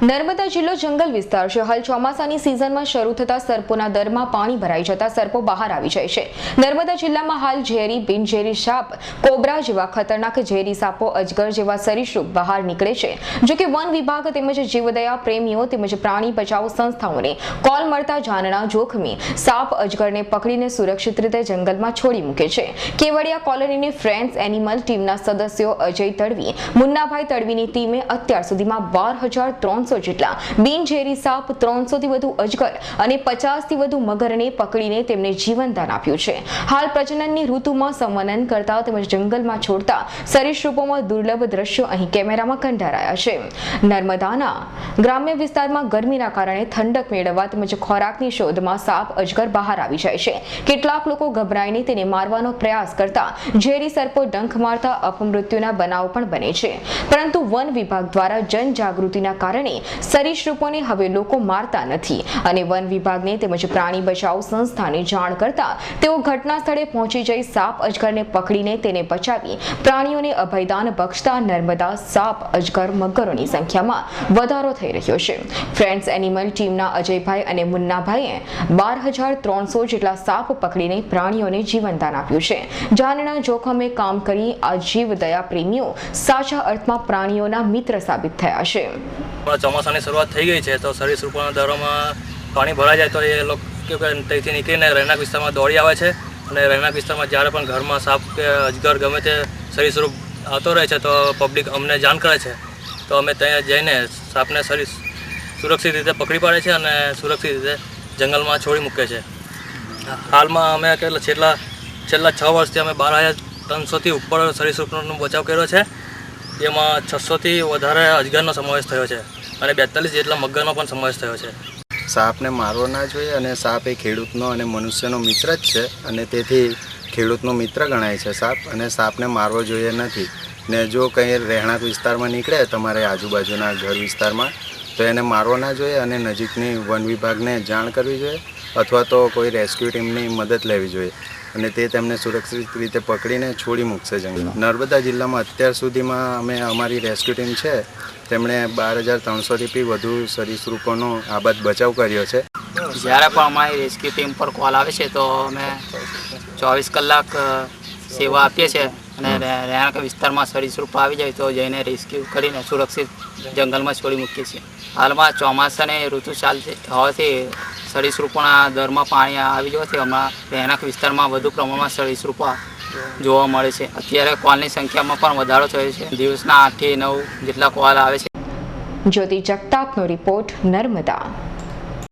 નર્મદા જિલ્લો જંગલ વિસ્તાર છે. હાલ ચોમાસાની સિઝનમાં શરૂ થતા સર્પોના દરમાં પાણી ભરાઈ જતા સર્પો બહાર આવી જાય છે. નર્મદા જિલ્લામાં હાલ ઝેરી, બિનઝેરી સાપ, કોબરા જેવા ખતરનાક ઝેરી સાપો, અજગર જેવા સરીસૃપ બહાર નીકળે છે. જો કે વન વિભાગ તેમજ જીવદયા પ્રેમીઓ તેમજ પ્રાણી બચાવ સંસ્થાઓને કોલ મળતા જાનના જોખમી સાપ અજગરને પકડીને સુરક્ષિત રીતે જંગલમાં છોડી મૂકે છે. કેવડિયા કોલોનીની ફ્રેન્ડ્સ એનિમલ ટીમના સદસ્યો અજય તડવી, મુન્નાભાઈ તડવીની ટીમે અત્યાર સુધીમાં બાર હજાર ત્રણસો જેટલા. બિનઝેરી સાપ ત્રણસોથી વધુ અજગર અને પચાસથી વધુ મગરને પકડીને તેમને જીવનદાન આપ્યું છે. હાલ પ્રજનનની ઋતુમાં સંવનન કરતા તેમજ જંગલમાં છોડતા સરીસૃપોમાં દુર્લભ દ્રશ્યો અહીં કેમેરામાં કંડારાયા છે. નર્મદાના ગ્રામ્ય વિસ્તારમાં ગરમીના કારણે ઠંડક મેળવવા તેમજ ખોરાકની શોધમાં સાપ અજગર બહાર આવી જાય છે. કેટલાક લોકો ગભરાઈને તેને મારવાનો પ્રયાસ કરતા ઝેરી સર્પો ડંખ મારતા અપમૃત્યુના બનાવ પણ બને છે. પરંતુ વન વિભાગ દ્વારા જનજાગૃતિના કારણે સરીસૃપોને હવે લોકો મારતા નથી. અને વન વિભાગને તેમજ પ્રાણી બચાવ સંસ્થાને જાણ કરતા તેઓ ઘટના સ્થળે પહોંચી જઈ સાપ અજગરને પકડીને તેને બચાવી પ્રાણીઓને અભયદાન બક્ષતા નર્મદા સાપ અજગર મગરોની સંખ્યામાં વધારો થઈ રહ્યો છે. ફ્રેન્ડ્સ એનિમલ ટીમના અજયભાઈ અને મુન્નાભાઈએ બાર હજાર ત્રણસો જેટલા સાપ પકડીને પ્રાણીઓને જીવનદાન આપ્યું છે. જાનના જોખમે કામ કરી આ જીવ દયા પ્રેમીઓ સાચા અર્થમાં પ્રાણીઓના મિત્ર સાબિત થયા છે. હમણાં ચોમાસાની શરૂઆત થઈ ગઈ છે, તો સરીસૃપોના દરોમાં પાણી ભરાઈ જાય તો એ લોકો ત્યાંથી નીકળીને રહેણાંક વિસ્તારમાં દોડી આવે છે અને રહેણાંક વિસ્તારમાં જ્યારે પણ ઘરમાં સાપ કે અજગર ગમે તે સરીસૃપ આવતો રહે છે, તો પબ્લિક અમને જાણ કરે છે. તો અમે ત્યાં જઈને સાપને સરી સુરક્ષિત રીતે પકડી પાડે છે અને સુરક્ષિત રીતે જંગલમાં છોડી મૂકે છે. હાલમાં અમે કેટલા છેલ્લા છેલ્લા છ વર્ષથી અમે બાર હજાર ત્રણસોથી ઉપર સરીસૃપનો બચાવ કર્યો છે. જેમાં છસોથી વધારે અજગરનો સમાવેશ થયો છે. અને બેતાલીસ જેટલા મગરનો પણ સમાવેશ થયો છે. સાપને મારવો ના જોઈએ અને સાપ એ ખેડૂતનો અને મનુષ્યનો મિત્ર જ છે અને તેથી ખેડૂતનો મિત્ર ગણાય છે સાપ અને સાપને મારવો જોઈએ નથી. ને જો કંઈ રહેણાંક વિસ્તારમાં નીકળે તમારે આજુબાજુના ઘર વિસ્તારમાં, તો એને મારવો ના જોઈએ અને નજીકની વન વિભાગને જાણ કરવી જોઈએ અથવા તો કોઈ રેસ્ક્યુ ટીમની મદદ લેવી જોઈએ અને તે તેમને સુરક્ષિત રીતે પકડીને છોડી મૂકશે જંગલ નર્મદા જિલ્લામાં અત્યાર સુધીમાં અમે અમારી રેસ્ક્યુ ટીમ છે તેમણે બાર હજાર ત્રણસોથી વધુ સરીસૃપોનો આબાદ બચાવ કર્યો છે. જ્યારે પણ અમારી રેસ્ક્યુ ટીમ પર કોલ આવે છે, તો અમે ચોવીસ કલાક સેવા આપીએ છીએ અને રહે- રહેણાંક વિસ્તારમાં સરીસૃપ આવી જાય તો જઈને રેસ્ક્યુ કરીને સુરક્ષિત જંગલમાં છોડી મૂકીએ છીએ. હાલમાં ચોમાસાની ઋતુ ચાલતી હોવાથી સરીસૃપોના દરમાં પાણી આવી જવાથી હમણાં રહેણાંક વિસ્તારમાં વધુ પ્રમાણમાં સરીસૃપો જોવા મળે છે. અત્યારે કોલની સંખ્યામાં પણ વધારો થયો છે. દિવસના આઠથી નવ જેટલા કોલ આવે છે. જ્યોતિ જગતાપનો રિપોર્ટ નર્મદા.